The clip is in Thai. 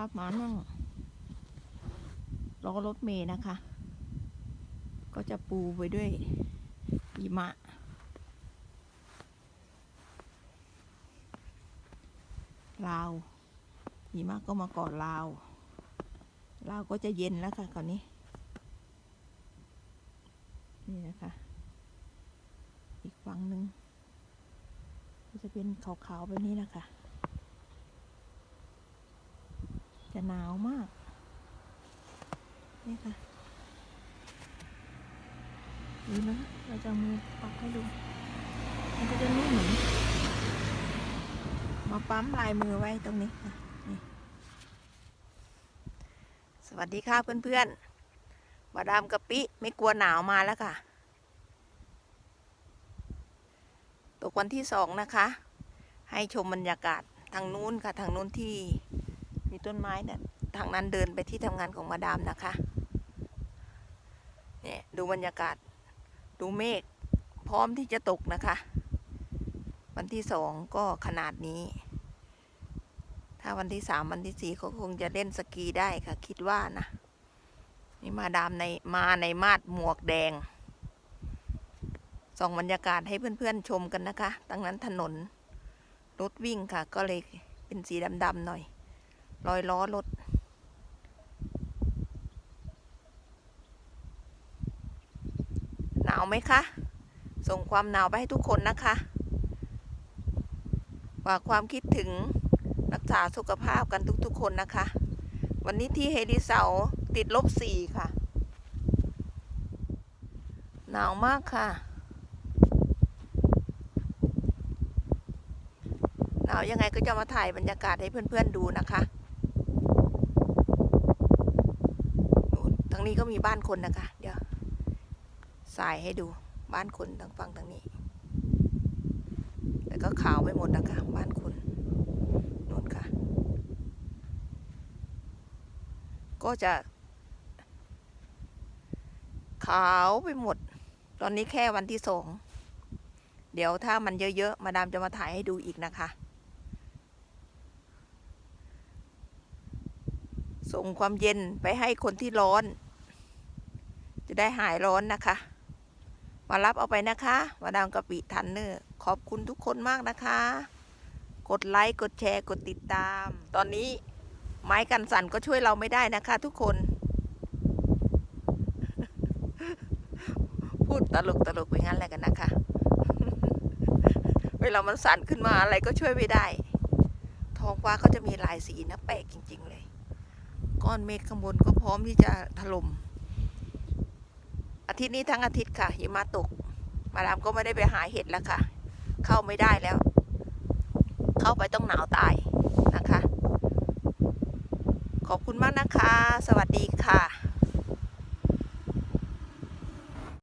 าพมานั่งรอรถเมย์นะคะ ก็จะปูไปด้วยหิมะ ลาวหิมะก็มาก่อนลาวลาวก็จะเย็นแล้วค่ะคราวนี้ นี่นะคะ อีกฝั่งหนึ่งก็จะเป็นขาวๆแบบนี้นะคะ จะ หนาวมาก นี่ค่ะ ดูนะ เราจะมือปักให้ดู มันก็จะนุ่มเหมือนมาปั๊มลายมือไว้ตรงนี้ค่ะนี่สวัสดีค่ะเพื่อนๆมาดามกะปิไม่กลัวหนาวมาแล้วค่ะ ตกวันที่สองนะคะ ให้ชมบรรยากาศทางนู้นค่ะ ทางนู้นที่ มีต้นไม้เนี่ยทางนั้นเดินไปที่ทำงานของมาดามนะคะเนี่ยดูบรรยากาศ ดูเมฆพร้อมที่จะตกนะคะ วันที่สองก็ขนาดนี้ ถ้าวันที่สามวันที่สี่เขาคงจะเล่นสกีได้ค่ะ คิดว่านะนี่มาดามในมาในมาดหมวกแดงส่องบรรยากาศให้เพื่อนๆชมกันนะคะตั้งนั้นถนนรถวิ่งค่ะ ก็เลยเป็นสีดำๆหน่อย รอยล้อรถหนาวไหมคะ ส่งความหนาวไปให้ทุกคนนะคะฝากความคิดถึงรักษาสุขภาพกันทุกๆคนนะคะ วันนี้ที่เฮลิเซาติดลบสี่ค่ะ หนาวมากค่ะ หนาวยังไงก็จะมาถ่ายบรรยากาศให้เพื่อนๆดูนะคะ งนี้ก็มีบ้านคนนะคะ เดี๋ยวสายให้ดูบ้านคนทางฝั่งทางนี้ แต่ก็ขาวไปหมดนะคะ บ้านคนนู่นค่ะ ก็จะ ขาวไปหมด ตอนนี้แค่วันที่สองเดี๋ยวถ้ามันเยอะๆ มาดามจะมาถ่ายให้ดูอีกนะคะ ส่งความเย็นไปให้คนที่ร้อน จะได้หายร้อนนะคะ มารับเอาไปนะคะมาดามกะปิทันเนอร์ขอบคุณทุกคนมากนะคะ กดไลค์กดแชร์กดติดตาม ตอนนี้ไม้กันสั่นก็ช่วยเราไม่ได้นะคะ ทุกคน พูดตลกตลกไปงั้นแหละกันนะคะ เวลามันสั่นขึ้นมาอะไรก็ช่วยไม่ได้ ท้องฟ้าเขาจะมีลายสีนะแปลกจริง ๆ เลย ก้อนเมฆข้างบนก็พร้อมที่จะถล่ม อาทิตย์นี้ทั้งอาทิตย์ค่ะหิมะตก มาดามก็ไม่ได้ไปหาเห็ดแล้วค่ะ เข้าไม่ได้แล้ว เข้าไปต้องหนาวตายนะคะ ขอบคุณมากนะคะ สวัสดีค่ะ